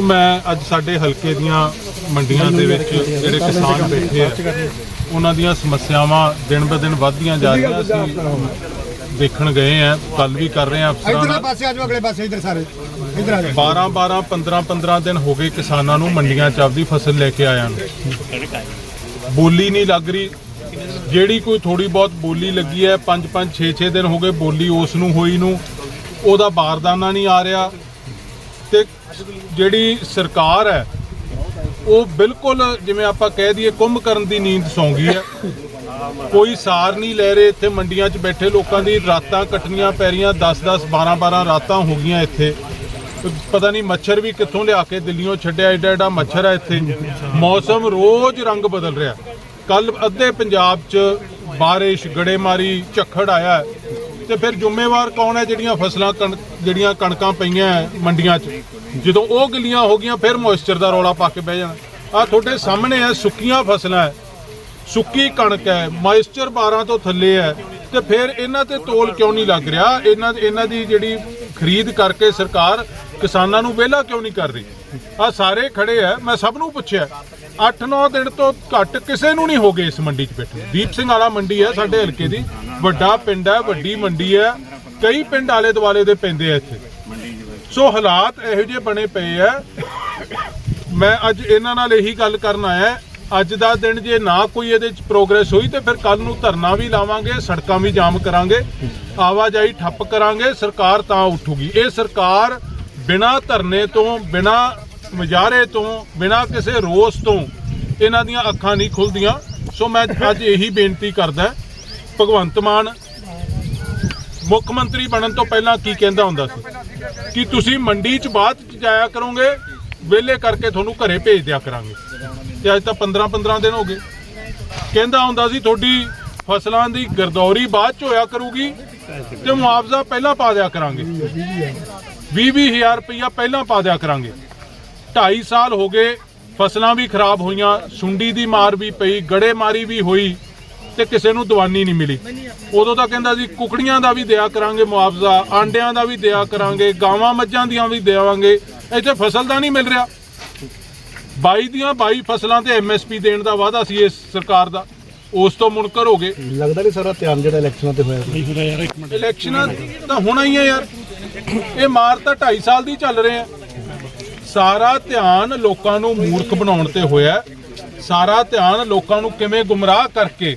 ਮੈਂ ਅੱਜ ਸਾਡੇ ਹਲਕੇ ਦੀਆਂ ਮੰਡੀਆਂ ਦੇ ਵਿੱਚ ਜਿਹੜੇ ਕਿਸਾਨ ਬੈਠੇ ਆ ਉਹਨਾਂ ਦੀਆਂ ਸਮੱਸਿਆਵਾਂ ਦਿਨ ਬ ਦਿਨ ਵੱਧਦੀਆਂ ਜਾ ਰਹੀਆਂ ਅਸੀਂ ਦੇਖਣ ਗਏ ਆ ਕੱਲ ਵੀ ਕਰ ਰਹੇ ਆ ਅਫਸਰਾਂ ਨਾਲ। ਪਾਸੇ ਆ ਜਾਓ ਅਗਲੇ ਪਾਸੇ ਇਧਰ ਸਾਰੇ ਇਧਰ ਆ ਜਾਓ। 12 12 15 15 ਦਿਨ ਹੋ ਗਏ ਕਿਸਾਨਾਂ ਨੂੰ ਮੰਡੀਆਂ 'ਚ ਆਪਦੀ ਫਸਲ ਲੈ ਕੇ ਆਇਆਂ ਨੂੰ। ਬੋਲੀ ਨਹੀਂ ਲੱਗ ਰਹੀ। ਜਿਹੜੀ ਕੋਈ ਥੋੜੀ ਬਹੁਤ ਬੋਲੀ ਲੱਗੀ ਹੈ 5 5 6 6 ਦਿਨ ਹੋ ਗਏ ਬੋਲੀ ਉਸ ਨੂੰ ਹੋਈ ਨੂੰ। ਉਹਦਾ ਬਾਰਦਾਨਾ ਨਹੀਂ ਆ ਰਿਹਾ। ਤੇ ਜਿਹੜੀ ਸਰਕਾਰ ਹੈ, ਉਹ ਬਿਲਕੁਲ ਜਿਵੇਂ ਆਪਾਂ ਕਹਿ ਦਈਏ ਕੁੰਭ ਕਰਨ ਦੀ ਨੀਂਦ ਸੌਂ ਗਈ ਹੈ। ਕੋਈ ਸਾਰ ਨਹੀਂ ਲੈ ਰਹੇ, ਇੱਥੇ ਮੰਡੀਆਂ 'ਚ ਬੈਠੇ ਲੋਕਾਂ ਦੀ ਰਾਤਾਂ ਕੱਟਣੀਆਂ ਪੈ ਰਹੀਆਂ 10-10 12-12 ਰਾਤਾਂ ਹੋ ਗਈਆਂ ਇੱਥੇ। ਪਤਾ ਨਹੀਂ ਮੱਛਰ ਵੀ ਕਿੱਥੋਂ ਲਿਆ ਕੇ ਦਿੱਲੀੋਂ ਛੱਡਿਆ, ਐਡਾ ਐਡਾ ਮੱਛਰ ਹੈ ਇੱਥੇ। ਮੌਸਮ ਰੋਜ਼ ਰੰਗ ਬਦਲ ਰਿਹਾ। ਕੱਲ ਅੱਧੇ ਪੰਜਾਬ 'ਚ ਬਾਰਿਸ਼, ਗੜੇਮਾਰੀ, ਝੱਖੜ ਆਇਆ। ਤੇ ਫਿਰ ਜ਼ਿੰਮੇਵਾਰ ਕੌਣ ਹੈ ਜਿਹੜੀਆਂ ਫਸਲਾਂ ਕਣ- ਜਿਹੜੀਆਂ ਕਣਕਾਂ ਪਈਆਂ ਹੈ ਮੰਡੀਆਂ 'ਚ? ਜਦੋਂ ਉਹ ਗਿੱਲੀਆਂ ਹੋ ਗਈਆਂ, ਫਿਰ ਮੋਇਸਚਰ ਦਾ ਰੌਲਾ ਪਾ ਕੇ ਬਹਿ ਜਾਣਾ। ਆ ਤੁਹਾਡੇ ਸਾਹਮਣੇ ਹੈ, ਸੁੱਕੀਆਂ ਫਸਲਾਂ ਹੈ। ਸੁੱਕੀ ਕਣਕ ਹੈ, ਮੋਇਸਚਰ 12 ਤੋਂ ਥੱਲੇ ਹੈ। ਤੇ ਫਿਰ ਇਹਨਾਂ ਤੇ ਤੋਲ ਕਿਉਂ ਨਹੀਂ ਲੱਗ ਰਿਹਾ? ਇਹਨਾਂ ਇਹਨਾਂ ਦੀ ਜਿਹੜੀ ਖਰੀਦ ਕਰਕੇ ਸਰਕਾਰ ਕਿਸਾਨਾਂ ਨੂੰ ਵਿਹਲਾ ਕਿਉਂ ਨਹੀਂ ਕਰ ਰਹੀ? ਆ ਸਾਰੇ ਖੜੇ ਆ ਮੈਂ ਸਭ ਨੂੰ ਪੁੱਛਿਆ। 8-9 ਦਿਨ ਤੋਂ ਘੱਟ ਕਿਸੇ ਨੂੰ ਨਹੀਂ ਹੋ ਗਏ ਇਸ ਮੰਡੀ 'ਚ ਬੈਠੇ ਦੀਪ ਸਿੰਘ ਵਾਲਾ ਮੰਡੀ ਹੈ ਸਾਡੇ ਹਲਕੇ ਦੀ। ਵੱਡਾ ਪਿੰਡ ਹੈ, ਵੱਡੀ ਮੰਡੀ ਹੈ। ਕਈ ਪਿੰਡ ਆਲੇ ਦੁਆਲੇ ਦੇ ਪੈਂਦੇ ਆ ਇੱਥੇ। ਸੋ ਹਾਲਾਤ ਇਹੋ ਜਿਹੇ ਬਣੇ ਪਏ ਆ। ਮੈਂ ਅੱਜ ਇਹਨਾਂ ਨਾਲ ਇਹੀ ਗੱਲ ਕਰਨ ਆਇਆ। ਅੱਜ ਦਾ ਦਿਨ ਜੇ ਨਾ ਕੋਈ ਇਹਦੇ ਚ ਪ੍ਰੋਗਰੈਸ ਹੋਈ ਤੇ ਫਿਰ ਕੱਲ ਨੂੰ ਧਰਨਾ ਵੀ ਲਾਵਾਂਗੇ, ਸੜਕਾਂ ਵੀ ਜਾਮ ਕਰਾਂਗੇ। ਆਵਾਜਾਈ ਠੱਪ ਕਰਾਂਗੇ, ਸਰਕਾਰ ਤਾਂ ਉੱਠੂਗੀ। ਇਹ ਸਰਕਾਰ ਬਿਨਾਂ ਧਰਨੇ ਤੋਂ, ਬਿਨਾਂ ਮੁਜ਼ਾਹਰੇ ਤੋਂ ਬਿਨਾਂ ਕਿਸੇ ਰੋਸ ਤੋਂ ਇਹਨਾਂ ਦੀਆਂ ਅੱਖਾਂ ਨਹੀਂ ਖੁੱਲਦੀਆਂ। ਸੋ ਮੈਂ ਅੱਜ ਇਹੀ ਬੇਨਤੀ ਕਰਦਾ, ਭਗਵੰਤ ਮਾਨ, ਮੁੱਖ ਮੰਤਰੀ ਬਣਨ ਤੋਂ ਪਹਿਲਾਂ ਕੀ ਕਹਿੰਦਾ ਹੁੰਦਾ ਸੀ? ਕਿ ਤੁਸੀਂ ਮੰਡੀ 'ਚ ਬਾਅਦ 'ਚ ਜਾਇਆ ਕਰੋਗੇ, ਵਿਹਲੇ ਕਰਕੇ ਤੁਹਾਨੂੰ ਘਰੇ ਭੇਜ ਦਿਆ ਕਰਾਂਗੇ। ਤੇ ਅੱਜ ਤਾਂ 15 15 ਦਿਨ ਹੋ ਗਏ। ਕਹਿੰਦਾ ਹੁੰਦਾ ਸੀ, ਤੁਹਾਡੀ ਫਸਲਾਂ ਦੀ ਗਰਦੌਰੀ ਬਾਅਦ 'ਚ ਹੋਇਆ ਕਰੂਗੀ ਤੇ ਮੁਆਵਜ਼ਾ ਪਹਿਲਾਂ ਪਾ ਦਿਆ ਕਰਾਂਗੇ। 20 ਹਜ਼ਾਰ ਰੁਪਇਆ ਪਹਿਲਾਂ ਪਾ ਦਿਆ ਕਰਾਂਗੇ। 2.5 ਸਾਲ ਹੋ ਗਏ ਫਸਲਾਂ ਵੀ ਖਰਾਬ ਹੋਈਆਂ ਸੁੰਡੀ ਦੀ ਮਾਰ ਵੀ ਪਈ ਗੜੇਮਾਰੀ ਵੀ ਹੋਈ ਤੇ ਕਿਸੇ ਨੂੰ ਦਵਾਨੀ ਨਹੀਂ ਮਿਲੀ। ਉਦੋਂ ਤਾਂ ਕਹਿੰਦਾ ਸੀ ਕੁਕੜੀਆਂ ਦਾ ਵੀ ਦਿਆ ਕਰਾਂਗੇ ਮੁਆਵਜ਼ਾ ਆਂਡਿਆਂ ਦਾ ਵੀ ਦਿਆ ਕਰਾਂਗੇ ਗਾਵਾਂ ਮੱਝਾਂ ਦੀਆਂ ਵੀ ਦੇਵਾਂਗੇ ਇੱਥੇ ਫਸਲ ਦਾ ਨਹੀਂ ਮਿਲ ਰਿਹਾ। 22 ਦੀਆਂ 22 ਫਸਲਾਂ ਤੇ ਐਮਐਸਪੀ ਦੇਣ ਦਾ ਵਾਅਦਾ ਸੀ ਇਸ ਸਰਕਾਰ ਦਾ। ਉਸ ਤੋਂ ਮੁਨਕਰ ਹੋ ਗਏ। ਲੱਗਦਾ ਨਹੀਂ ਸਾਰਾ ਧਿਆਨ ਜਿਹੜਾ ਇਲੈਕਸ਼ਨਾਂ ਤੇ ਹੋਇਆ ਇਲੈਕਸ਼ਨਾਂ ਤਾਂ ਹੋਣਾ ਹੀ ਹੈ ਯਾਰ। ਇਹ ਮਾਰ ਤਾਂ 2.5 ਸਾਲ ਦੀ ਚੱਲ ਰਹੇ ਆ। ਸਾਰਾ ਧਿਆਨ ਲੋਕਾਂ ਨੂੰ ਮੂਰਖ ਬਣਾਉਣ ਤੇ ਹੋਇਆ। ਸਾਰਾ ਧਿਆਨ ਲੋਕਾਂ ਨੂੰ ਕਿਵੇਂ ਗੁੰਮਰਾਹ ਕਰਕੇ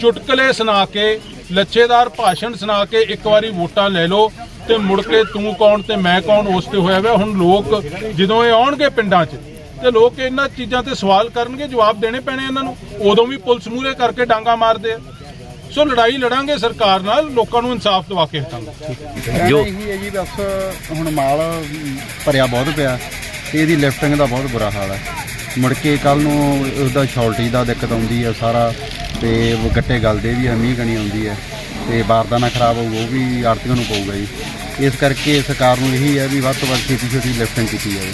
ਚੁਟਕਲੇ ਸੁਣਾ ਕੇ ਲੱਛੇਦਾਰ ਭਾਸ਼ਣ ਸੁਣਾ ਕੇ ਇੱਕ ਵਾਰੀ ਵੋਟਾਂ ਲੈ ਲਓ ਤੇ ਮੁੜ ਕੇ ਤੂੰ ਕੌਣ ਤੇ ਮੈਂ ਕੌਣ ਉਸ ਤੇ ਹੋਇਆ ਵਾ। ਹੁਣ ਲੋਕ ਜਦੋਂ ਇਹ ਆਉਣਗੇ ਪਿੰਡਾਂ 'ਚ ਤੇ ਲੋਕ ਇਹਨਾਂ ਚੀਜ਼ਾਂ ਤੇ ਸਵਾਲ ਕਰਨਗੇ ਜਵਾਬ ਦੇਣੇ ਪੈਣੇ ਇਹਨਾਂ ਨੂੰ। ਉਦੋਂ ਵੀ ਪੁਲਿਸ ਮੂਹਰੇ ਕਰਕੇ ਡਾਂਗਾ ਮਾਰਦੇ ਆ। ਸੋ ਲੜਾਈ ਲੜਾਂਗੇ ਸਰਕਾਰ ਨਾਲ ਲੋਕਾਂ ਨੂੰ ਇਨਸਾਫ ਦਿਵਾ ਕੇ ਹਟਾਂਗੇ। ਜੋ ਇਹੀ ਹੈ ਜੀ ਬਸ ਹੁਣ ਮਾਲ ਭਰਿਆ ਬਹੁਤ ਪਿਆ। ਤੇ ਇਹਦੀ ਲਿਫਟਿੰਗ ਦਾ ਬਹੁਤ ਬੁਰਾ ਹਾਲ ਹੈ। ਮੁੜ ਕੇ ਕੱਲ ਨੂੰ ਉਹਦਾ ਸ਼ਾਰਟੇਜ ਦਾ ਦਿੱਕਤ ਆਉਂਦੀ ਹੈ ਸਾਰਾ ਤੇ ਉਹ ਗੱਟੇ ਗਲਦੇ ਵੀ ਆ, ਮੀਂਹ ਕਣੀ ਆਉਂਦੀ ਹੈ ਤੇ ਬਾਰਦਾਨਾ ਖਰਾਬ ਹੋਊਗਾ ਉਹ ਵੀ ਆੜਤੀਆਂ ਨੂੰ ਪਊਗਾ ਜੀ। ਇਸ ਕਰਕੇ ਸਰਕਾਰ ਨੂੰ ਇਹੀ ਹੈ ਵੀ ਵੱਧ ਤੋਂ ਵੱਧ ਛੇਤੀ ਛੇਤੀ ਲਿਫਟਿੰਗ ਕੀਤੀ ਜਾਵੇ।